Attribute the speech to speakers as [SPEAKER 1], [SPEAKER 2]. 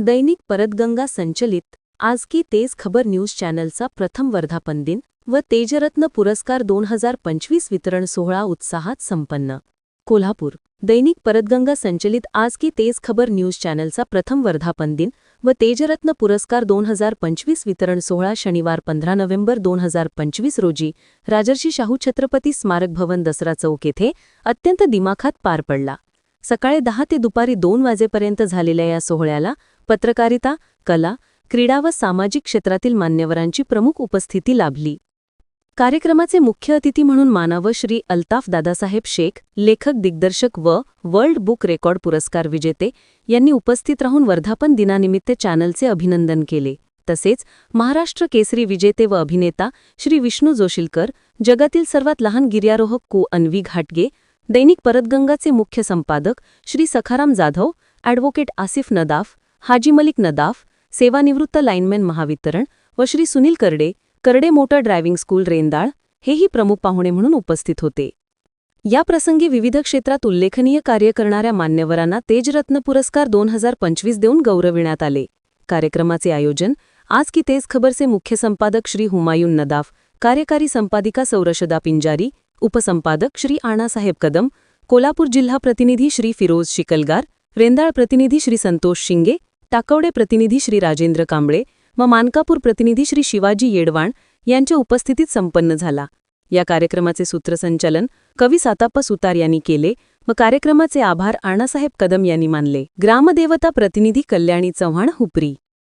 [SPEAKER 1] दैनिक परतगंगा संचलित आज की तेज खबर न्यूज चॅनलचा प्रथम वर्धापन दिन व तेजरत्न पुरस्कार दोन हजार पंचवीस वितरण सोहळा उत्साहात संपन्न. कोल्हापूर दैनिक परतगंगा संचलित आज की तेज खबर न्यूज चॅनलचा प्रथम वर्धापन दिन व तेजरत्न पुरस्कार दोन हजार पंचवीस वितरण सोहळा शनिवार पंधरा नोव्हेंबर दोन हजार पंचवीस रोजी राजर्षी शाहू छत्रपती स्मारक भवन दसरा चौक येथे अत्यंत दिमाखात पार पडला. सकाळी दहा ते दुपारी दोन वाजेपर्यंत झालेल्या या सोहळ्याला पत्रकारिता कला क्रीडा व सामाजिक क्षेत्रातील मान्यवरांची प्रमुख उपस्थिती लाभली. कार्यक्रमाचे मुख्य अतिथी म्हणून मानाव श्री अल्ताफ दादासाहेब शेख लेखक दिग्दर्शक व वर्ल्ड बुक रेकॉर्ड पुरस्कार विजेते यांनी उपस्थित राहून वर्धापन दिनानिमित्त चॅनलचे अभिनंदन केले. तसेच महाराष्ट्र केसरी विजेते व अभिनेता श्री विष्णू जोशीलकर जगातील सर्वात लहान गिर्यारोहक को. अन्वी घाटगे दैनिक परतगंगाचे मुख्य संपादक श्री सखाराम जाधव ॲडव्होकेट आसिफ नदाफ हाजी मलिक नदाफ सेवानिवृत्त लाईनमॅन महावितरण व Shri Sunil Karde Karde motor driving school Rendal हेही प्रमुख पाहुणे म्हणून उपस्थित होते. या प्रसंगी विविध क्षेत्रात उल्लेखनीय कार्य करणाऱ्या मान्यवरांना तेजरत्न पुरस्कार दोन हजार पंचवीस देऊन गौरविण्यात आले. कार्यक्रमाचे आयोजन आज की तेज खबरचे मुख्य संपादक श्री हुमायून नदाफ कार्यकारी संपादिका सौरशदा पिंजारी उपसंपादक श्री आणासाहेब कदम कोल्हापूर जिल्हा प्रतिनिधी श्री फिरोज शिकलगार रेंदाळ प्रतिनिधी श्री संतोष शिंगे टाकवडे प्रतिनिधी श्री राजेंद्र कांबळे व मानकापूर प्रतिनिधी श्री शिवाजी येडवाण यांच्या उपस्थितीत संपन्न झाला. या कार्यक्रमाचे सूत्रसंचालन कवी साताप्पा सुतार यांनी केले व कार्यक्रमाचे आभार आणासाहेब कदम यांनी मानले. ग्रामदेवता प्रतिनिधी कल्याणी चव्हाण हुपरी.